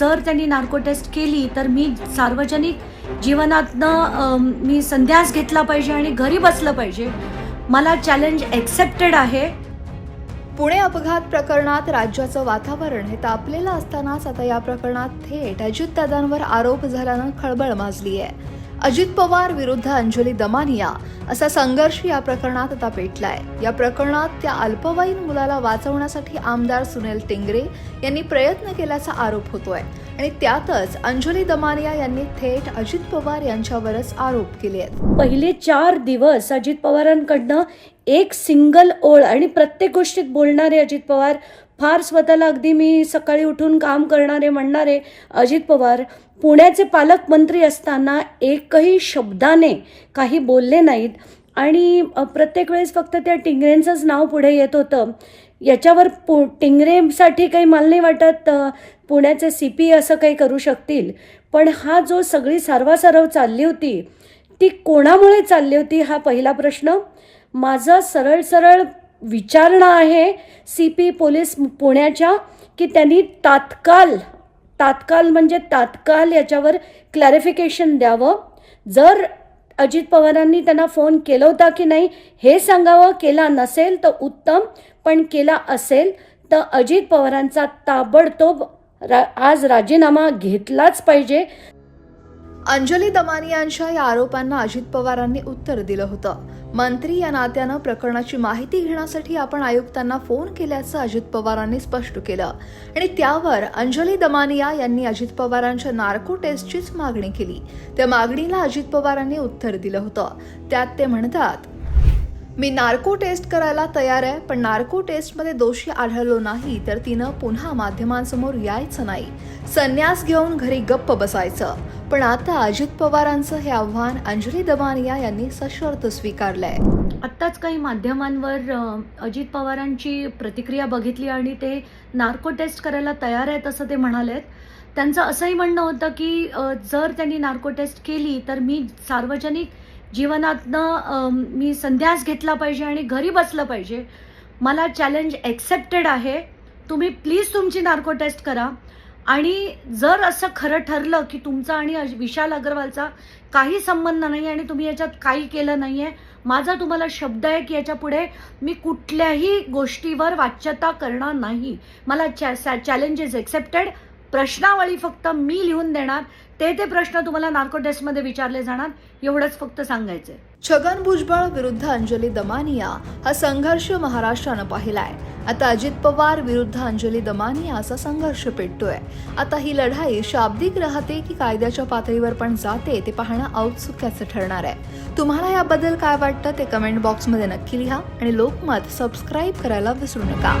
जर त्यांनी narco taste केली तर मी सार्वजनिक जीवनातनं मी संध्यास घेतला पाहिजे आणि घरी बसलं पाहिजे. मला चॅलेंज एक्सेप्टेड आहे. पुणे अपघात प्रकरणात राज्याचं वातावरण हे तापलेलं असतानाच आता या प्रकरणात थेट अजितदादांवर आरोप झाल्यानं खळबळ माजली आहे अजित पवार विरुद्ध अंजली दमानिया असा संघर्ष या प्रकरणात आता पेटलाय. या प्रकरणात त्या अल्पवयीन मुलाला वाचवण्यासाठी आमदार सुनील टिंगरे यांनी प्रयत्न केल्याचा आरोप होतोय. आणि त्यातच अंजली दमानिया यांनी थेट अजित पवार यांच्यावरच आरोप केले आहेत. पहिले चार दिवस अजित पवारांकडनं एक सिंगल ओळ आणि प्रत्येक गोष्टीत बोलणारे अजित पवार फार स्वतःला अगदी मी सकाळी उठून काम करणारे म्हणणारे अजित पवार पुण्याचे पालकमंत्री असताना एकही शब्दाने काही बोलले नाहीत. आणि प्रत्येक वेळेस फक्त त्या टिंगरेंचंच नाव पुढे येत होतं. याच्यावर पु टिंगरेसाठी काही मला नाही वाटत पुण्याचे सी पी असं काही करू शकतील. पण हा जो सगळी सारवासारव चालली होती ती कोणामुळे चालली होती हा पहिला प्रश्न? माझं सरळ सरळ विचारणा आहे. सी पी पोलीस पुण्याच्या की त्यांनी तात्काळ तात्काळ म्हणजे तात्काळ याच्यावर क्लॅरिफिकेशन द्यावं. जर अजित पवारांनी त्यांना फोन केला होता की नाही हे सांगावं. केला नसेल तर उत्तम पण केला असेल तर अजित पवारांचा ताबडतोब रा आज राजीनामा घेतलाच पाहिजे. अंजली दमानियांच्या या आरोपांना अजित पवारांनी उत्तर दिलं होतं. मंत्री या नात्यानं प्रकरणाची माहिती घेण्यासाठी आपण आयुक्तांना फोन केल्याचं अजित पवारांनी स्पष्ट केलं. आणि त्यावर अंजली दमानिया यांनी अजित पवारांच्या नार्को टेस्टचीच मागणी केली. त्या मागणीला अजित पवारांनी उत्तर दिलं होतं. त्यात ते म्हणतात मी नार्को टेस्ट करायला तयार आहे पण नार्को टेस्टमध्ये दोषी आढळलो नाही तर तिनं पुन्हा माध्यमांसमोर यायचं नाही. संन्यास घेऊन घरी गप्प बसायचं. पण आता अजित पवारांचं हे आव्हान अंजली दबानिया यांनी सशर्त स्वीकारलंय. आत्ताच काही माध्यमांवर अजित पवारांची प्रतिक्रिया बघितली आणि ते नार्को टेस्ट करायला तयार आहेत असं ते म्हणालेत. त्यांचं असंही म्हणणं होतं की जर त्यांनी नार्को टेस्ट केली तर मी सार्वजनिक जीवनातनं मी संध्यास घेतला पाहिजे आणि घरी बसलं पाहिजे. मला चॅलेंज ॲक्सेप्टेड आहे. तुम्ही प्लीज तुमची नार्को टेस्ट करा. आणि जर असं खरं ठरलं की तुमचा आणि विशाल अग्रवालचा काही संबंध नाही आणि तुम्ही याच्यात काही केलं नाही आहे माझा तुम्हाला शब्द आहे की याच्यापुढे मी कुठल्याही गोष्टीवर वाच्यता करणार नाही. मला चॅ चॅलेंजेस एक्सेप्टेड प्रश्नावळी फक्त मी लिहून देणार ते ते प्रश्न तुम्हाला नार्को टेस्टमध्ये विचारले जाणार एवढंच फक्त सांगायचं आहे छगन भुजबळ विरुद्ध अंजली दमानिया हा संघर्ष महाराष्ट्रानं पाहिलाय. आता अजित पवार विरुद्ध अंजली दमानिया असा संघर्ष पेटतोय. आता ही लढाई शाब्दिक राहते की कायद्याच्या पातळीवर पण जाते ते पाहणं औत्सुक्याचं ठरणार आहे. तुम्हाला याबद्दल काय वाटतं ते कमेंट बॉक्समध्ये नक्की लिहा आणि लोकमत सबस्क्राईब करायला विसरू नका.